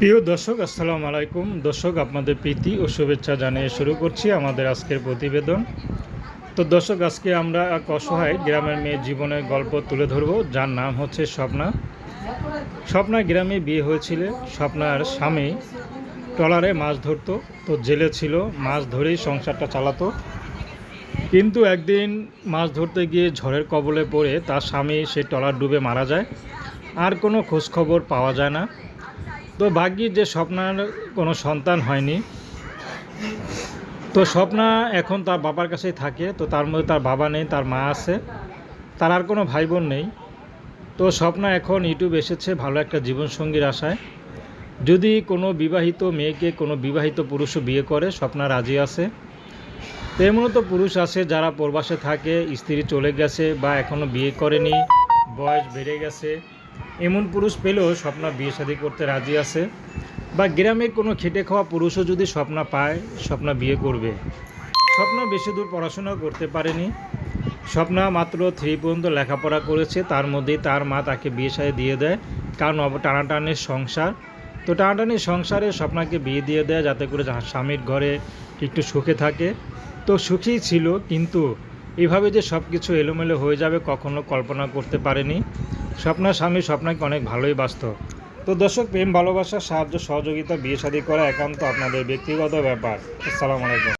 প্রিয় দর্শক, আসসালামু আলাইকুম। দর্শক, আপনাদের প্রীতি ও শুভেচ্ছা জানিয়ে শুরু করছি আমাদের আজকের প্রতিবেদন। তো দর্শক, আজকে আমরা এক অসহায় গ্রামের মেয়ে জীবনের গল্প তুলে ধরব। যার নাম হচ্ছে স্বপ্না। স্বপ্না গ্রামে বিয়ে হয়েছিল। স্বপ্নার স্বামী ট্রলারে মাছ ধরতো, তো জেলে ছিল। মাছ ধরেই সংসারটা চালাতো। কিন্তু একদিন মাছ ধরতে গিয়ে ঝড়ের কবলে পড়ে তার স্বামী সে ট্রলার ডুবে মারা যায়। আর কোনো খোঁজখবর পাওয়া যায় না। তো ভাগ্যিস যে স্বপ্নার কোনো সন্তান হয়নি, তো স্বপ্না এখন তার বাবার কাছেই থাকে, তো তার মধ্যে তার বাবা নেই, তার মা আছে, তার আর কোনো ভাই বোন নেই। তো স্বপ্না এখন ইউটিউব এসেছে ভালো একটা জীবনসঙ্গীর আশায়। যদি কোনো বিবাহিত মেয়েকে কোনো বিবাহিত পুরুষও বিয়ে করে, স্বপ্না রাজি আছে। তো এমনও তো পুরুষ আছে যারা প্রবাসে থাকে, স্ত্রী চলে গেছে বা এখনও বিয়ে করেনি, বয়স বেড়ে গেছে। এমন পুরুষ পেলেও স্বপ্না বিয়ে শাদী করতে রাজি আছে। বা গ্রামের কোনো খেটে খাওয়া পুরুষও যদি স্বপ্না পায়, স্বপ্না বিয়ে করবে। স্বপ্না বেশি দূর পড়াশোনা করতে পারেনি। স্বপ্না মাত্র থ্রি পর্যন্ত লেখাপড়া করেছে, তার মধ্যেই তার মা তাকে বিয়ে সাথে দিয়ে দেয়। কারণ টানাটানের সংসার। তো টানাটানির সংসারে স্বপ্নাকে বিয়ে দিয়ে দেয়, যাতে করে স্বামীর ঘরে একটু সুখে থাকে। তো সুখী ছিল, কিন্তু এভাবে যে সব কিছু এলোমেলো হয়ে যাবে কখনো কল্পনা করতে পারেনি। স্বপ্নার স্বামী স্বপ্নাকে অনেক ভালোই বাসত তো দর্শক, প্রেম, ভালোবাসা, সাহায্য, সহযোগিতা, বিয়ে শাদী করা একান্ত আপনাদের ব্যক্তিগত ব্যাপার। আসসালামু আলাইকুম।